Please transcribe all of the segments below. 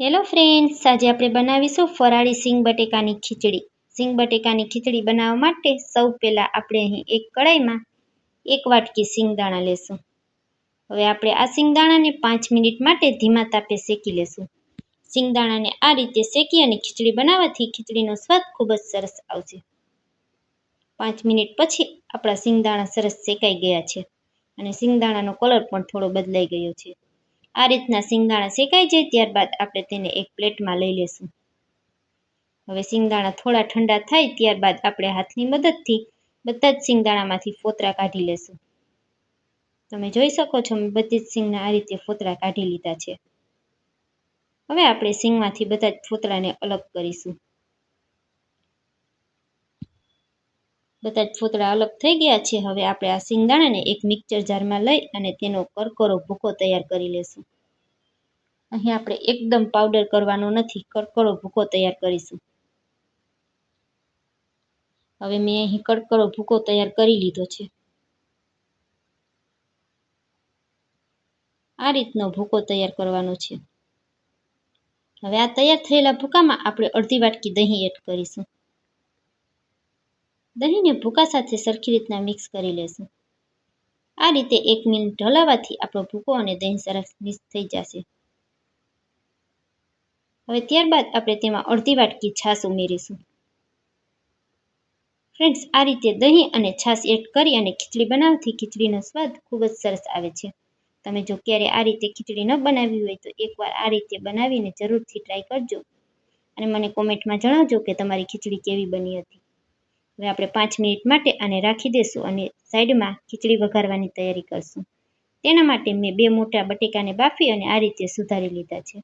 Hello friends આજે આપણે બનાવીશું ફરાળી સિંગ બટેકાની ખીચડી. સિંગ બટેકાની ખીચડી બનાવવા માટે સૌ પહેલાં આપણે અહીં એક કડાઈમાં એક વાટકી સિંગદાણા લેશું. હવે આપણે આ સિંગદાણાને પાંચ મિનિટ માટે ધીમા તાપે શેકી લેશું. સિંગદાણાને આ રીતે શેકી અને ખીચડી બનાવવાથી ખીચડીનો સ્વાદ ખૂબ જ સરસ આવશે. પાંચ મિનિટ પછી આપણા સિંગદાણા સરસ શેકાઈ ગયા છે અને સિંગદાણાનો કલર પણ થોડો બદલાઈ ગયો છે. આ રીતના સિંગદાણા શેકાઈ જાય ત્યારબાદ આપણે તેને એક પ્લેટમાં લઈ લેશું. હવે સિંગદાણા થોડા ઠંડા થાય ત્યારબાદ આપણે હાથની મદદથી બધા જ સિંગદાણામાંથી ફોતરા કાઢી લેશું. તમે જોઈ શકો છો, મેં બધી જ સિંગના આ રીતે ફોતરા કાઢી લીધા છે. હવે આપણે સિંગમાંથી બધા જ ફોતરાને અલગ કરીશું. બધા જ ફોતરા અલગ થઈ ગયા છે. હવે આપણે આ સિંગદાણાને એક મિક્સર જારમાં લઈ અને તેનો કરકરો ભૂકો તૈયાર કરી લેશું. અહીં આપણે એકદમ પાવડર કરવાનો નથી, કરકરો ભૂકો તૈયાર કરીશું. હવે મેં અહીં કડકડો ભૂકો તૈયાર કરી લીધો છે. આ રીતનો ભૂકો તૈયાર કરવાનો છે. હવે આ તૈયાર થયેલા ભૂકામાં આપણે અડધી વાટકી દહીં એડ કરીશું. દહીંને ભૂકા સાથે સરખી રીતના મિક્સ કરી લેશું. આ રીતે એક મિનિટ ઢોલાવાથી આપણો ભૂકો અને દહીં સરસ મિક્સ થઈ જશે. હવે ત્યારબાદ આપણે તેમાં અડધી વાટકી છાશ ઉમેરીશું. ફ્રેન્ડ્સ, આ રીતે દહીં અને છાશ એડ કરી અને ખીચડી બનાવવાથી ખીચડીનો સ્વાદ ખૂબ જ સરસ આવે છે. તમે જો ક્યારે આ રીતે ખીચડી ન બનાવી હોય તો એકવાર આ રીતે બનાવીને જરૂરથી ટ્રાય કરજો. અને મને કોમેન્ટમાં જણાવજો કે તમારી ખીચડી કેવી બની હતી. હવે આપણે પાંચ મિનિટ માટે આને રાખી દઈશું અને સાઈડમાં ખીચડી વઘારવાની તૈયારી કરશું. તેના માટે મેં બે મોટા બટેકાને બાફી અને આ રીતે સુધારી લીધા છે.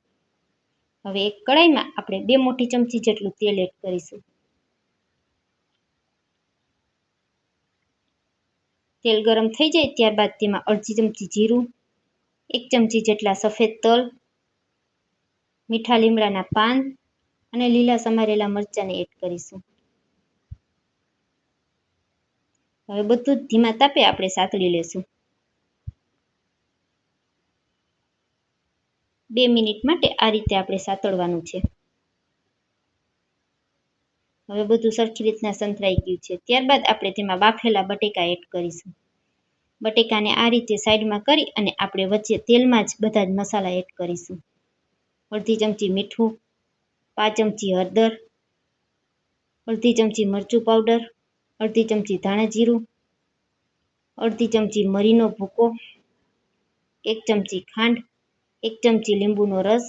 હવે એક કડાઈમાં આપણે બે મોટી ચમચી જેટલું તેલ એડ કરીશું. તેલ ગરમ થઈ જાય ત્યારબાદ તેમાં અડધી ચમચી જીરું, એક ચમચી જેટલા સફેદ તલ, મીઠા લીમડાના પાન અને લીલા સમારેલા મરચાંને એડ કરીશું. હવે બધું જ ધીમા તાપે આપણે સાતળી લેશું. બે મિનિટ માટે આ રીતે આપણે સાતળવાનું છે. હવે બધું સરખી રીતના સંતરાઈ ગયું છે. ત્યારબાદ આપણે તેમાં બાફેલા બટેકા એડ કરીશું. બટેકાને આ રીતે સાઈડમાં કરી અને આપણે વચ્ચે તેલમાં જ બધા જ મસાલા એડ કરીશું. અડધી ચમચી મીઠું, પાંચ ચમચી હળદર, અડધી ચમચી મરચું પાવડર અડધી ચમચી ધાણા જીરું, અડધી ચમચી મરીનો ભૂકો, એક ચમચી ખાંડ, એક ચમચી લીંબુનો રસ.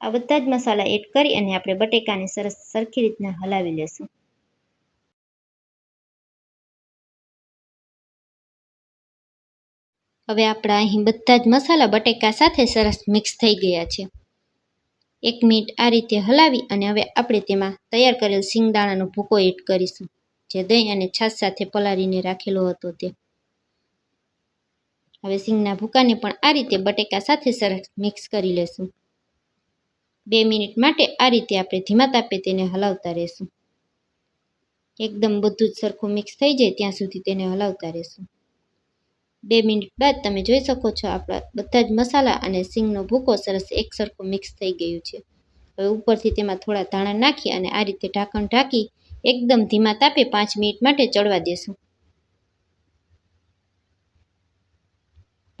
આ બધા જ મસાલા એડ કરી અને આપણે બટેકાને સરસ સરખી રીતના હલાવી લેશું. હવે આપણા અહીં બધા જ મસાલા બટેકા સાથે સરસ મિક્સ થઈ ગયા છે. એક મિનિટ આ રીતે હલાવી અને હવે આપણે તેમાં તૈયાર કરેલ સિંગદાણાનો ભૂકો એડ કરીશું. જે દહીં અને છાશ સાથે પલાળીને રાખેલો હતો તે. હવે સિંગના ભૂકાને પણ આ રીતે બટેકા સાથે સરસ મિક્સ કરી લેશું. બે મિનિટ માટે આ રીતે આપણે ધીમા તાપે તેને હલાવતા રહેશું. એકદમ બધું જ સરખું મિક્સ થઈ જાય ત્યાં સુધી તેને હલાવતા રહેશું. બે મિનિટ બાદ તમે જોઈ શકો છો આપણા બધા જ મસાલા અને સિંગનો ભૂકો સરસ એક સરખું મિક્સ થઈ ગયું છે. હવે ઉપરથી તેમાં થોડા ધાણા નાખી અને આ રીતે ઢાંકણ ઢાંકી એકદમ ધીમા તાપે પાંચ મિનિટ માટે ચડવા દેશું.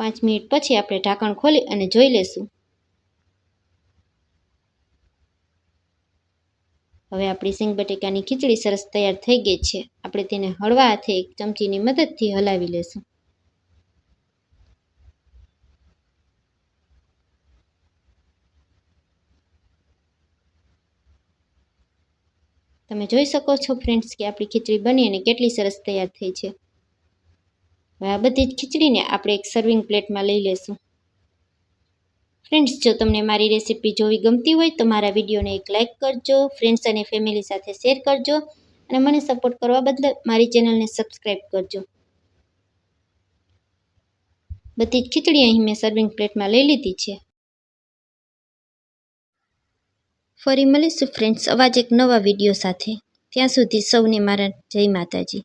પાંચ મિનિટ પછી આપણે ઢાંકણ ખોલી અને જોઈ લેશું. હવે આપણી સિંગ બટેકાની ખીચડી સરસ તૈયાર થઈ ગઈ છે. આપણે તેને હળવા હાથે એક ચમચીની મદદથી હલાવી લેશું. તમે જોઈ શકો છો ફ્રેન્ડ્સ કે આપણી ખીચડી બની અને કેટલી સરસ તૈયાર થઈ છે. હવે આ બધી જ ખીચડીને આપણે એક સર્વિંગ પ્લેટમાં લઈ લેશું. ફ્રેન્ડ્સ જો તમને મારી રેસીપી જોવી ગમતી હોય, તો મારા વિડીયોને એક લાઇક કરજો ફ્રેન્ડ્સ અને ફેમિલી સાથે શેર કરજો અને મને સપોર્ટ કરવા બદલ મારી ચેનલને સબસ્ક્રાઈબ કરજો. બધી જ ખીચડી અહીં મેં સર્વિંગ પ્લેટમાં લઈ લીધી છે. ફરી મળીશું ફ્રેન્ડ્સ અવાજ એક નવા વીડિયો સાથે. ત્યાં સુધી સૌને મારા જય માતાજી.